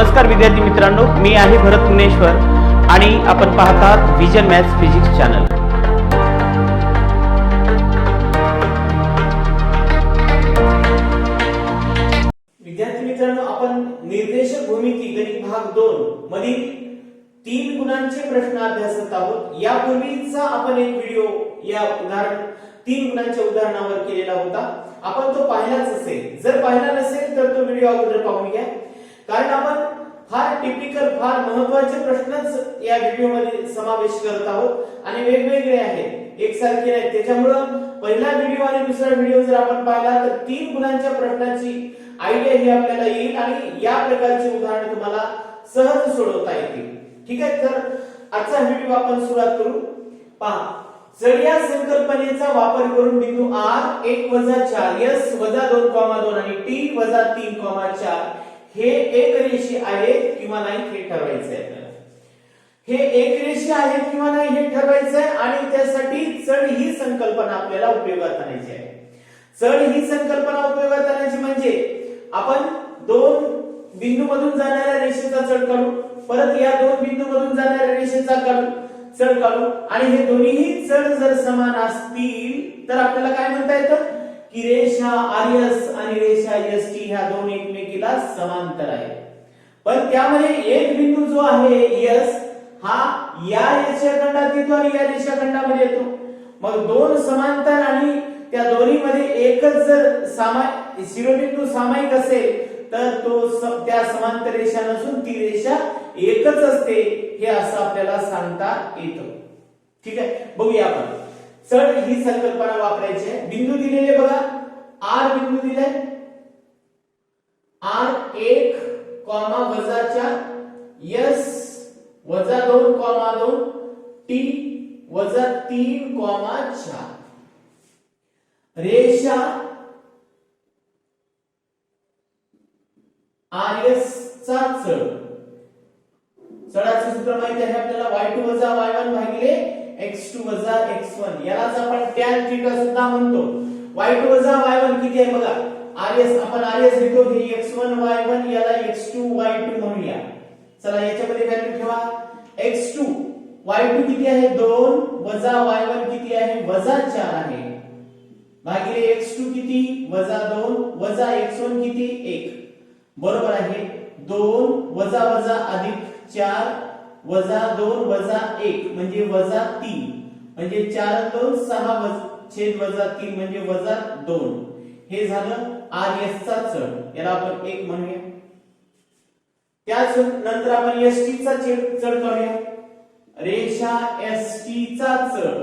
नमस्कार विद्यार्थी मित्रांनो मी आहे भरत पुणेश्वर आणि आपण पाहतात आहात विजन मॅथ्स फिजिक्स चॅनल विद्यार्थी मित्रांनो आपण निर्देशक भूमिती गणित भाग दोन मधील तीन गुणांचे प्रश्न अभ्यासत आहोत. यापूर्वीचा आपण एक व्हिडिओ या उदाहरण तीन गुणांच्या उदाहरणावर केलेला होता. आपण तो पाहिलाच असेल. जर पाहिला नसेल तर तो व्हिडिओ अगोदर पाहून घ्या. कारण आपण फार टिपिकल फार महत्त्वाचे प्रश्नच या व्हिडिओमध्ये समावेश करत आहोत. आणि वेगवेगळे आहेत एकसारखे नाहीत त्याच्यामुळं पहिला व्हिडिओ आणि दुसरा व्हिडिओ जर आपण पाहिला तर तीन गुणांच्या प्रश्नाची आयडिया ही आपल्याला येईल आणि या प्रकारची उदाहरण तुम्हाला सहज सोडवता येतील. ठीक आहे? तर आजचा व्हिडिओ आपण सुरुवात करू. पहा. जर या संकल्पनेचा वापर करून बिंदू आर एक वजा चार एस वजा दोन कॉमा दोन आणि टी वजा तीन कॉमा चार हे एक रेषी आहेत किंवा नाही हे ठरवायचं आहे आपल्याला. हे एक रेषी आहेत किंवा नाही हे ठरवायचं आहे आणि त्यासाठी चढ ही संकल्पना आपल्याला उपयोगात आणायची आहे. चढ ही संकल्पना उपयोगात आणायची म्हणजे आपण दोन बिंदू मधून जाणाऱ्या रेषेचा चढ काढू परत या दोन बिंदू मधून जाणाऱ्या रेषेचा काढू चढ काढू आणि हे दोन्हीही चढ जर समान असतील तर आपल्याला काय म्हणता येतं? की रेषा आर एस आणि रेषा एस टी ह्या दोन तिला समांतर आहे. पण त्यामध्ये एक बिंदू जो आहे यस हा या रेषाखंडात येतो आणि या रेषाखंडामध्ये येतो. मग दोन समांतर आणि त्या दोन्हीमध्ये एकच जर सामाय शिरोबिंदू सामायिक असेल तर तो सम, त्या समांतर रेषा नसून ती रेषा एकच असते हे असं आपल्याला सांगता येतं. ठीक आहे? बघूया आपण. चढ ही संकल्पना वापरायची आहे. बिंदू दिलेले बघा. आर बिंदू दिलाय. आर एक कॉमा वजा चार यस वजा दोन कॉमा दोन टी वजा तीन कॉमा चार. रेषा आर एस चा चढ. चढाचं सूत्र माहिती आहे आपल्याला वाय टू वजा वाय वन भागिले एक्स टू वजा एक्स वन. यालाच आपण टॅन थिटा सुद्धा म्हणतो. वाय टू वजा वाय वन किती आहे बघा? आर एस आपण आर एस लिहितो हे एक्स वन वाय वन याला एक्स टू वाय टू म्हणूया. चला याच्यामध्ये व्हॅल्यू ठेवा. एक्स टू वाय टू किती आहे? दोन. वजा वाय वन किती आहे? वजा चार आहे. भागिले एक्स टू किती? वजा दोन. वजा एक्स वन किती? एक. बरोबर आहे. दोन वजा वजा अधिक चार वजा दोन वजा एक म्हणजे वजा तीन. म्हणजे चार दोन सहा वज- छेद वजा तीन म्हणजे वजा दोन. हे झालं आर एस चा चढ. याला आपण एक म्हणूया. त्याच नंतर आपण एस टी चा चढ करूया. रेषा एस टी चा चढ.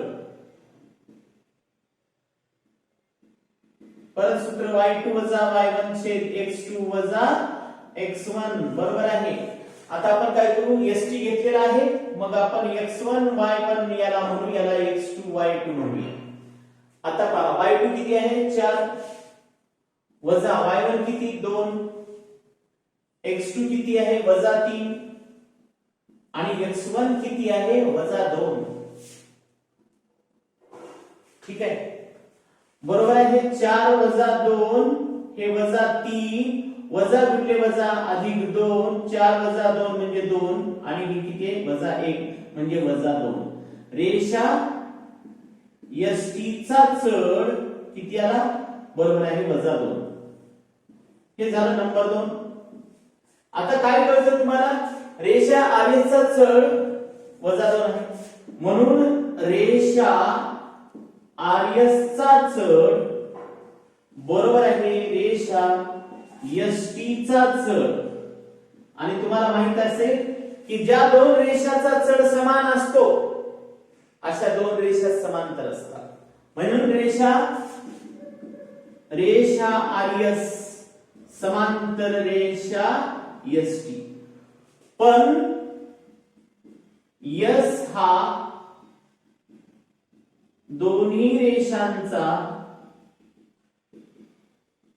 परत सूत्र वाय टू वजा वाय वन छेद एक्स टू वजा एक्स वन बरोबर आहे. आता आपण काय करू? एस टी घेतलेला आहे. मग आपण एक्स वन वाय वन याला म्हणू याला एक्स टू वाय टू म्हणूया. आता पहा वाय टू किती आहे? चार. वजा वाय वन किती? दोन. एक्स टू किती आहे? वजा तीन. आणि एक्स वन किती आहे? वजा दोन. ठीक आहे? बरोबर आहे? चार वजा दोन हे वजा तीन. वजा गुणले वजा? अधिक दोन. चार वजा दोन म्हणजे दोन. आणि हे किती आहे? वजा एक म्हणजे वजा दोन. रेषा एस टी चा चढ किती आला? बरोबर आहे वजा दोन. हे झालं नंबर दोन. आता काय कळतं तुम्हाला? रेषा आर चा चढ वजा दोन आहे. म्हणून रेषा आर्यसचा चा चढ बरोबर आहे रेषा एस टी चढ. आणि तुम्हाला माहीत असेल की ज्या दोन रेषाचा चढ समान असतो अशा दोन रेषा समांतर असतात. म्हणून रेषा रेषा आर्यस समांतर रेषा एस टी पण यस हा दोन्ही रेषांचा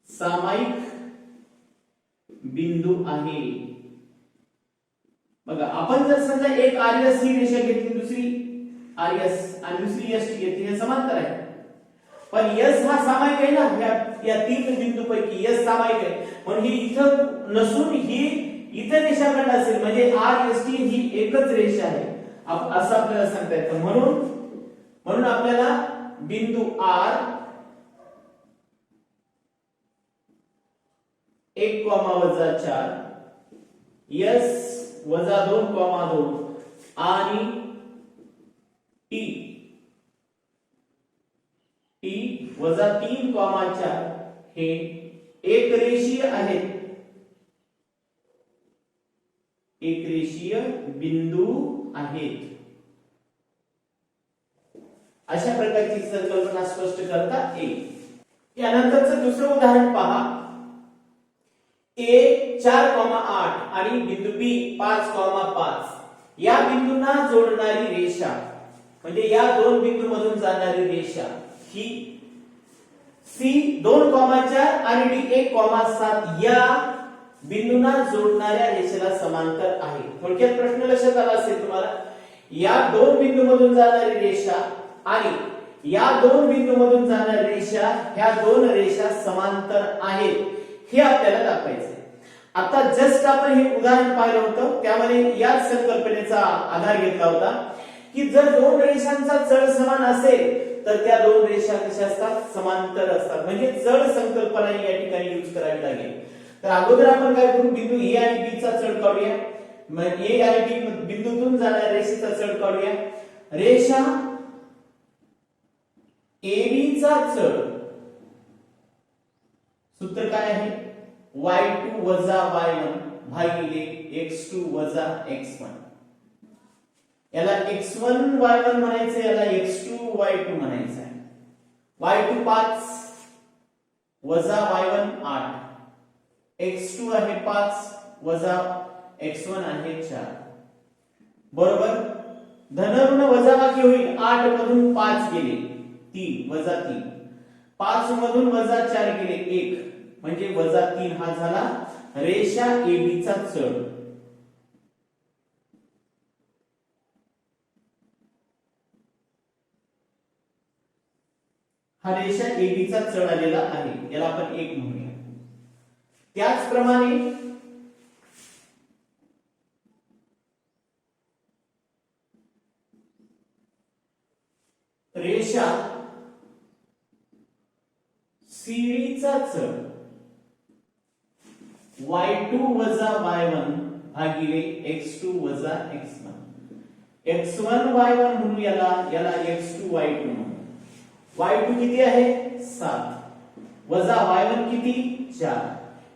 सामायिक बिंदू आहे. बघा आपण जर समजा एक आर्यस ही रेषा घेतली दुसरी आर्यस आणि दुसरी एस टी घेतली हे समांतर आहे. पण यस हा सामायिक आहे ना या या तीन बिंदू पैकी यस सामायिक आहे. पण ही इथं नसून ही इतर रेषाखंड असेल म्हणजे आर एस टी ही एकच रेषा आहे. असं आपल्याला सांगता येतं. म्हणून म्हणून आपल्याला बिंदू आर एक कॉमा वजा चार यस वजा दोन कॉमा दोन आणि टी टी वजा तीन कॉमा चार हे एक रेषीय आहेत. एक रेषीय बिंदू आहेत. अशा प्रकारची संकल्पना स्पष्ट करता येईल. यानंतरचं दुसरं उदाहरण पहा. ए चार कॉमा आठ आणि बिंदू बी पाच कॉमा पाच. या बिंदूंना जोडणारी रेषा म्हणजे या दोन बिंदू मधून जाणारी रेषा ही सी दोन कॉमा चार आणि डी एक कॉमा सात या बिंदूंना जोडणाऱ्या रेषेला समांतर आहे. थोडक्यात प्रश्न लक्षात आला असेल तुम्हाला? या दोन बिंदू मधून जाणारी रेषा आणि या दोन बिंदू मधून जाणारी रेषा ह्या दोन रेषा समांतर आहेत. हे आपल्याला दाखवायचं आता जस्ट आपण हे उदाहरण पाहिलं होतं. त्यामध्ये याच संकल्पनेचा आधार घेतला होता की जर दोन रेषांचा चढ समान असेल तर त्या दोन रेषा कशा असतात? समांतर असतात. म्हणजे चढ संकल्पना या ठिकाणी यूज करावी लागेल. तर अगोदर आपण काय करू? बिंदू ए आणि बी चा चढ काढूया. ए आणि बी बिंदूतून जाणाऱ्या रेषेचा चढ काढूया. रेषा AB चा चढ. सूत्र काय आहे? y2 वजा y1 भागिले x2 वजा एक्स वन याला एक्स वन वाय वन म्हणायचं याला एक्स टू वाय टू म्हणायचं आहे वाय टू पाच वजा वाय वन आठ. एक्स टू आहे पाच वजा एक्स वन आहे चार. बरोबर? धनऋण वजा बाकी होईल आठ मधून पाच गेले तीन वजा तीन. पाच मधून वजा चार गेले एक. म्हणजे वजा तीन हा झाला रेषा एबीचा चढ. हा रेषा एबीचा चढ आलेला आहे. याला आपण एक म्हणूया. त्याचप्रमाणे रेषा सीडीचा चढ वाय टू वजा वाय वन भागिले एक्स टू वजा X one. X one Y one म्हणून याला याला X two Y two Y two किती आहे? सात. वजा y1 किती? 4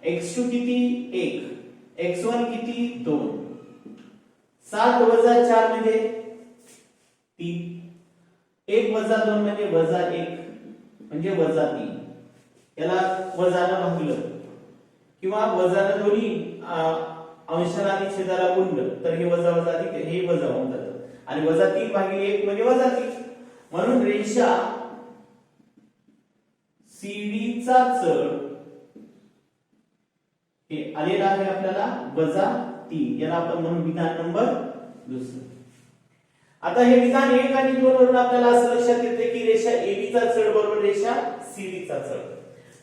x2 किती? 1 x1 किती? 2 7 वजा चार म्हणजे तीन. एक वजा दोन म्हणजे वजा एक. म्हणजे वजा तीन. याला वजानं भागलं. किंवा वजानं दोन्ही अं, अंशाला आणि छेदाला गुणलं. तर हे वजा वजा अधिक हे वजा होऊन जातं. आणि वजा तीन भागिले एक म्हणजे वजा तीन. म्हणून रेषा सीडीचा चा चढ. हे आलेला आहे आपल्याला वजा तीन. याला आपण म्हणून विधान नंबर दुसरं. आता हे विधान एक आणि दोन वरून आपल्याला असं लक्षात येते की रेषा एबीचा चा चढ बरोबर रेषा सीडीचा चा चढ.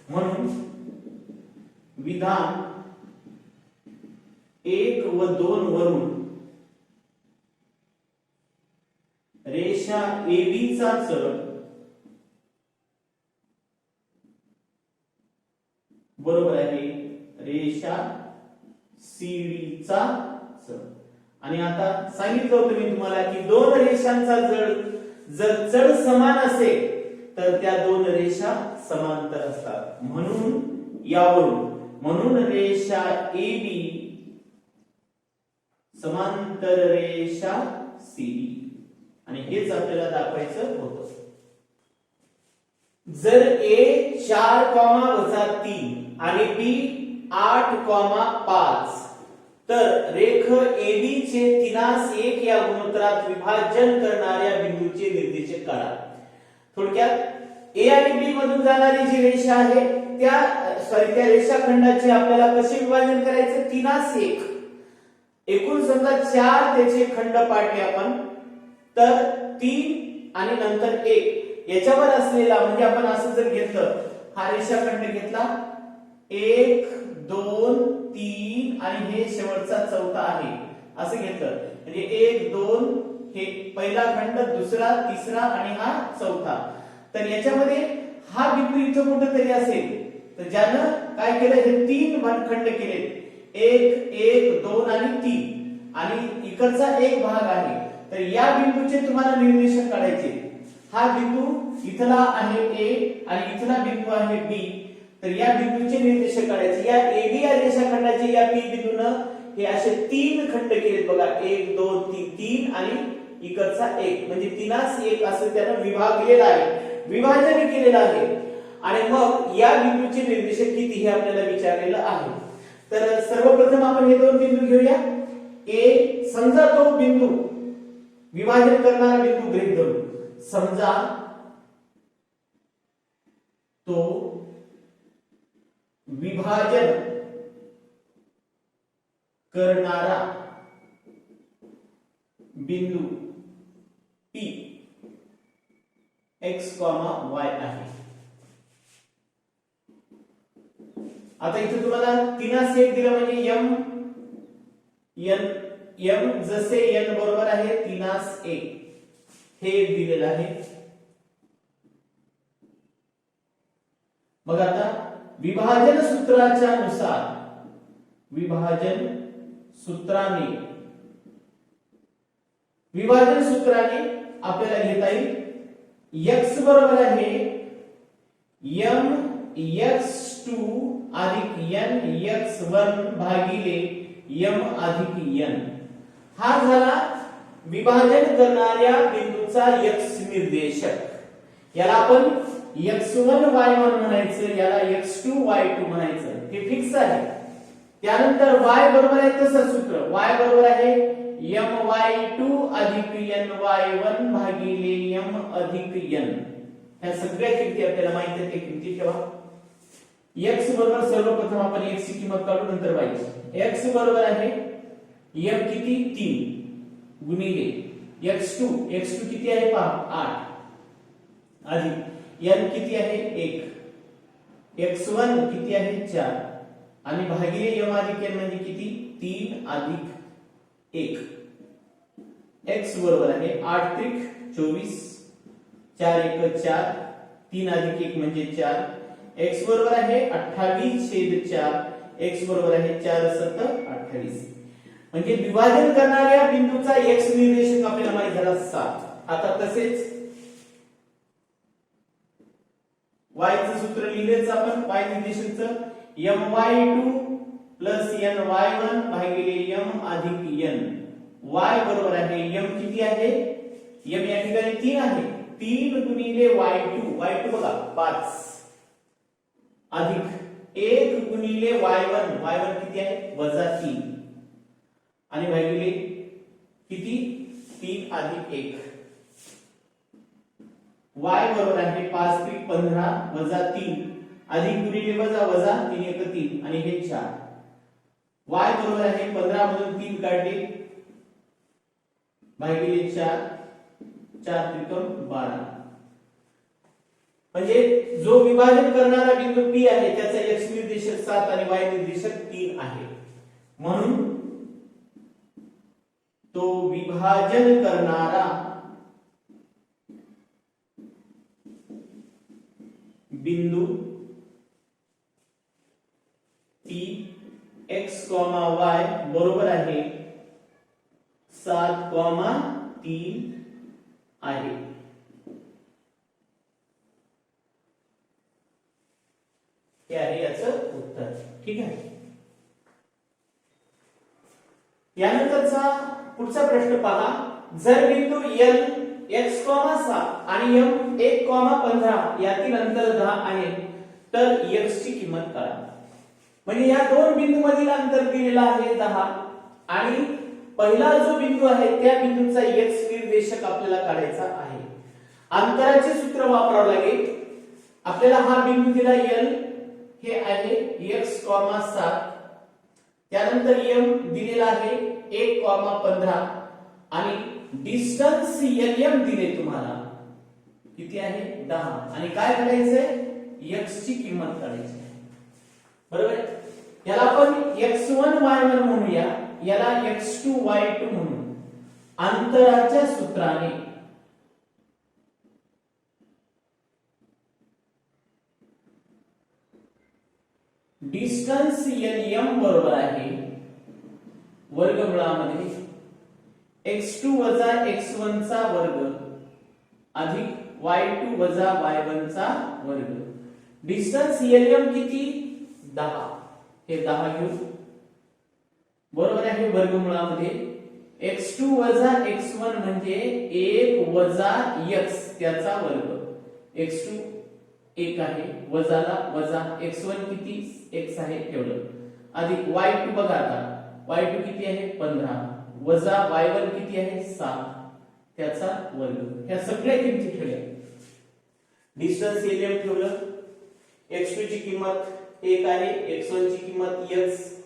म्हणून विधान एक व दोन वरून रेषा एबीचा चा चढ बरोबर आहे रेषा सीडीचा चा आणि आता सांगितलं होतं मी तुम्हाला की दोन रेषांचा जड जर चढ समान असेल तर त्या दोन रेषा समांतर असतात. म्हणून यावरून म्हणून रेषा AB समांतर रेषा CD आणि हेच आपल्याला दाखवायचं होतं. जर ए चार कॉमा वजा तीन आणि बी आठ कॉमा पाच. तर रेख AB चे तिनास एक या गुणोत्तरात विभाजन करणाऱ्या बिंदूचे निर्देशक काढा. थोडक्यात ए आणि बी मधून जाणारी जी रेषा आहे त्या सॉरी त्या रेषाखंडाचे आपल्याला कसे विभाजन करायचे? तिनास एक. एकूण समजा चार त्याचे खंड पाडले आपण तर तीन आणि नंतर एक. याच्यावर असलेला म्हणजे आपण असं जर घेतलं हा रेषाखंड घेतला एक दोन तीन आणि हे शेवटचा चौथा आहे. असं घेतलं. म्हणजे एक दोन हे पहिला खंड दुसरा तिसरा आणि हा चौथा. तर याच्यामध्ये हा बिंदू इथं कुठंतरी असेल. तर ज्यानं काय केलं हे तीन भाग खंड केलेत. एक एक दोन आणि तीन. आणि इकडचा एक भाग आहे. तर या बिंदूचे तुम्हाला निर्देशक काढायचे. हा बिंदू इथला आहे ए आणि इथला बिंदू आहे बी. तर या बिंदूचे निर्देशक काढायचे या एबी या रेषाखंडाचे या पी बिंदून हे असे तीन खंड केलेत बघा. एक दोन तीन तीन आणि इकडचा एक. म्हणजे तीनास एक असं त्यानं विभागलेला आहे. विभाजन केलेलं आहे. आणि मग या बिंदूचे निर्देशक किती हे आपल्याला विचारलेलं आहे. तर सर्वप्रथम आपण हे दोन बिंदू घेऊया. ए समजा तो बिंदू विभाजन करणारा बिंदू गृहीत धरू समजा तो विभाजन करणारा बिंदू पी एक्स कॉमा वाय आहे. आता इथे तुम्हाला तिनास एक दिलं म्हणजे यम यन यम जसे यन बरोबर आहे तिनास ए हे एक दिलेलं आहे. मग आता विभाजन सूत्राच्या नुसार विभाजन सूत्राने विभाजन सूत्राने आपल्याला घेता येईल एक्स बरोबर आहे एम एक्स टू अधिक एन एक्स वन भागिले यम अधिक एन हा झाला विभाजन करणाऱ्या बिंदूचा एक्स निर्देशक. याला आपण x1 y1 म्हणायचं याला x2 y2 म्हणायचं. हे फिक्स आहे. त्यानंतर वाय बरोबर आहे तसं सूत्र. वाय बरोबर आहे यम वाय टू अधिक ny1 भागिले एम अधिक एन ह्या सगळ्या किमती आपल्याला माहीत आहेत त्या किमती ठेवा. एक्स बरोबर सर्वप्रथम आपण एक्स ची किंमत काढू नंतर वायची एक्स बरोबर आहे एम किती? तीन. गुणिले x2 x2 किती आहे? पहा आठ. अधिक. एन किती आहे? एक. एक्स वन किती आहे? चार. आणि भागिले यम अधिक एन म्हणजे किती? तीन अधिक एक. एक्स बरोबर आहे आठ त्रिक चोवीस. चार एक चार. तीन अधिक एक म्हणजे चार. एक्स बरोबर आहे अठ्ठावीस छेद चार. एक्स बरोबर आहे चार सत्तर अठ्ठावीस. म्हणजे विभाजन करणाऱ्या बिंदूचा एक्स निर्देशक आपल्याला माहिती झाला सात. आता तसेच वायचं सूत्र लिहिलेच आपण Y निर्देशनचं M Y two plus N Y one भागिले एम अधिक एन वाय बरोबर आहे एम किती आहे? एम या ठिकाणी तीन आहे. तीन गुणिले वाय टू वाय टू बघा पाच. अधिक एक गुणिले वाय वन वाय वन किती आहे? वजा तीन. आणि भागिले किती? तीन अधिक एक. वाय बरोबर आहे पाच त्रिक 15 वजा तीन. अधिक गुणिले वजा वजा तीन एक तीन आणि हे चार. वाय बरोबर आहे 15 मधून तीन काढले. भागिले 4 4 त्रिकोण 12 म्हणजे जो विभाजन करणारा बिंदू पी आहे त्याचा एक्स निर्देशक सात आणि वाय निर्देशक तीन आहे. म्हणून तो विभाजन करणारा बिंदू पी एक्स कॉमा वाय बरोबर आहे. सात कॉमा तीन आहे. हे आहे याचं उत्तर. ठीक आहे? यानंतरचा पुढचा प्रश्न पहा. जर बिंदू एल एस कॉमा सात आणि एम एक कॉमा पंधरा यातील अंतर दहा आहे. तर x ची किंमत काढा म्हणजे या दोन बिंदू मधील अंतर दिलेला आहे दहा. आणि पहिला जो बिंदू आहे त्या बिंदूचा एक्स निर्देशक आपल्याला काढायचा आहे. अंतराचे सूत्र वापरावं लागेल. आपल्याला हा बिंदू दिला एल हे आहे x सात त्यानंतर एम दिलेला आहे एक कॉमा पंधरा. आणि डिस्टन्स एम दिले तुम्हाला. किती आहे? दहा. आणि काय करायचंय? एक्स ची किंमत काढायची. बरोबर? याला आपण एक्स वन वाय वन म्हणूया. याला एक्स टू वाय टू म्हणू अंतराच्या सूत्राने. डिस्टन्स एल एम बरोबर आहे. वर्गमुळामध्ये एक्स टू वजा एक्स वन चा वर्ग अधिक वाय टू वजा वाय वन चा वर्ग. डिस्टन्स एल किती? दहा. हे दहा घेऊ. बरोबर आहे वर्गमुळामध्ये. एक्स टू वजा एक्स वन म्हणजे एक वजा एक्स त्याचा वर्ग. एक्स टू एक आहे. वजाला वजा एक्स वन किती? एक्स आहे एवढं. अधिक वाय टू बघा आता. वाय टू किती आहे? पंधरा. वजा वाय वन किती आहे? सात. त्याचा वर्ग. ह्या सगळ्या किमती ठेवल्या. डिस्टन्स एलियम ठेवलं. एक्स टू ची किंमत एक आहे. एक्स वन ची किंमत एक्स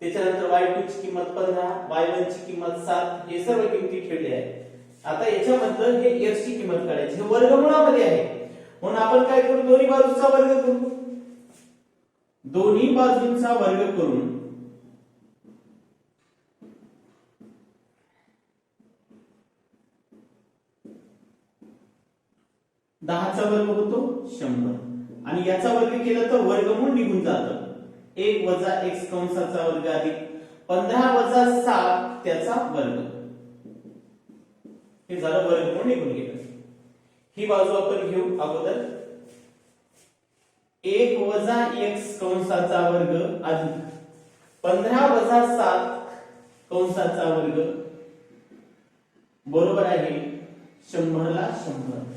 त्याच्यानंतर वाय टू ची किंमत पंधरा. वाय वन ची किंमत सात. हे सर्व किमती ठेवले आहे आता याच्यामधलं हे एक्स ची किंमत काढायची. हे वर्गमुळामध्ये आहे. म्हणून आपण काय करू? दोन्ही बाजूचा वर्ग करू. दोन्ही बाजूंचा वर्ग करून दहाचा वर्ग होतो शंभर. आणि याचा वर्ग केला तर वर्गमूळ निघून जात. एक वजा एक्स कंसाचा वर्ग अधिक पंधरा वजा सात त्याचा वर्ग. हे झालं वर्गमूळ निघून गेलं. ही बाजू आपण घेऊ अगोदर. एक वजा एक्स कंसाचा वर्ग अधिक पंधरा वजा सात कंसाचा वर्ग. बरोबर आहे शंभरला शंभर.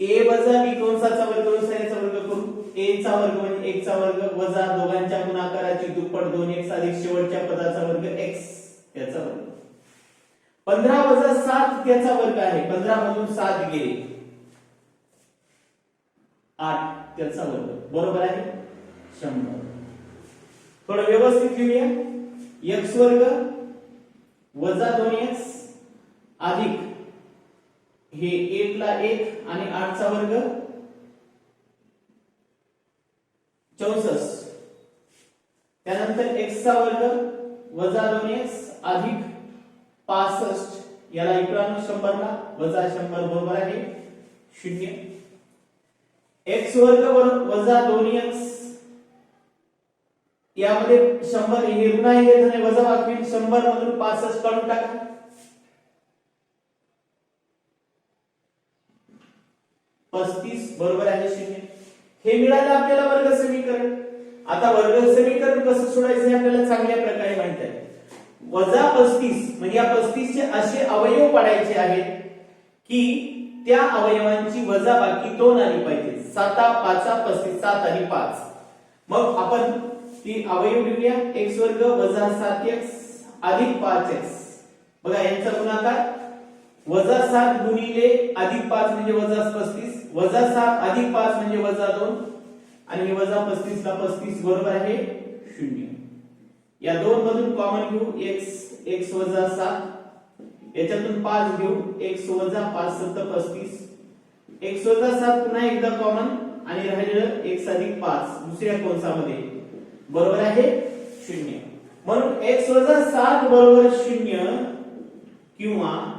ए वजा बी कंसाचा वर्ग व्यवसायाचा वर्ग करू ए चा वर्ग म्हणजे एक चा वर्ग वजा दोघांच्या गुणाकाराची दुप्पट दोन एक्स अधिक शेवटच्या पदाचा वर्ग एक्स याचा वर्ग. पंधरा वजा सात त्याचा वर्ग आहे. पंधरा मधून सात गेले आठ त्याचा वर्ग. बरोबर आहे? शंभर. थोडं व्यवस्थित लिहूया. एक्स वर्ग वजा दोन एक्स अधिक हे एक ला एक आणि आठचा वर्ग चौसष्ट. त्यानंतर एक्सचा वर्ग वजा दोन एक्स अधिक पासष्ट. याला इकडं शंभरला वजा शंभर बरोबर आहे. शून्य. एक्स वर्ग वजा दोन एक्स. यामध्ये शंभर हे ऋण आहे वजा वाकतील शंभर मधून पासष्ट काढून टाका. पस्तीस बरोबर आहे शून्य. हे मिळालं आपल्याला वर्ग समीकरण. आता वर्ग समीकरण कसं सोडायचं हे आपल्याला चांगल्या प्रकारे माहीत आहे. वजा पस्तीस म्हणजे या पस्तीसचे असे अवयव पाडायचे आहेत की त्या अवयवांची वजा बाकी दोन आली पाहिजे. साता पाचा पस्तीस सात आणि पाच. मग आपण ती अवयव लिहूया एक्स वर्ग वजा सात एक्स अधिक पाच एक्स. बघा यांचा गुणाकार वजा सात गुणिले अधिक पाच म्हणजे वजा पस्तीस वजा सात अधिक पाच म्हणजे वजा दोन आणि वजा पस्तीस ला पस्तीस बरोबर आहे शून्य. या दोन मधून कॉमन घेऊ एक्स एक्स वजा सात. याच्यातून पाच घेऊ एक्स वजा पाच सत्त पस्तीस. एक्स वजा सात पुन्हा एकदा कॉमन आणि राहिलेलं एक्स अधिक पाच दुसऱ्या कोणसामध्ये बरोबर आहे शून्य. म्हणून एक्स वजा सात बरोबर शून्य किंवा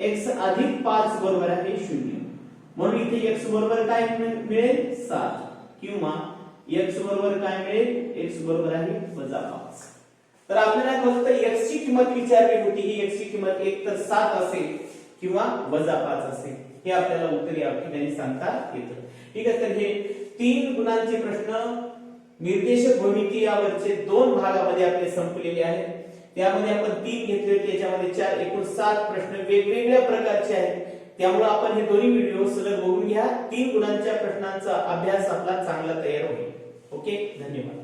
एक्स अधिक पाच बरोबर आहे शून्य. म्हणून इथे एक्स बरोबर काय मिळेल? सात. किंवा एक्स बरोबर काय मिळेल? एक्स बरोबर आहे वजा पाच. तर आपल्याला फक्त एक्स ची किंमत विचारली होती. ही एक्स ची किंमत एक तर सात असेल किंवा वजा पाच असेल. हे आपल्याला उत्तर या ठिकाणी सांगता येतं. ठीक आहे तर हे तीन गुणांचे प्रश्न निर्देशक भूमिती यावरचे दोन भागामध्ये आपले संपलेले आहेत. त्यामध्ये आपण तीन घेतले होते याच्यामध्ये चार एकूण सात प्रश्न वेगवेगळ्या प्रकारचे आहेत. त्यामुळे आपण हे दोन्ही व्हिडिओ सलग बघून घ्या. तीन गुणांच्या प्रश्नांचा अभ्यास आपला चांगला तयार होईल. ओके? धन्यवाद.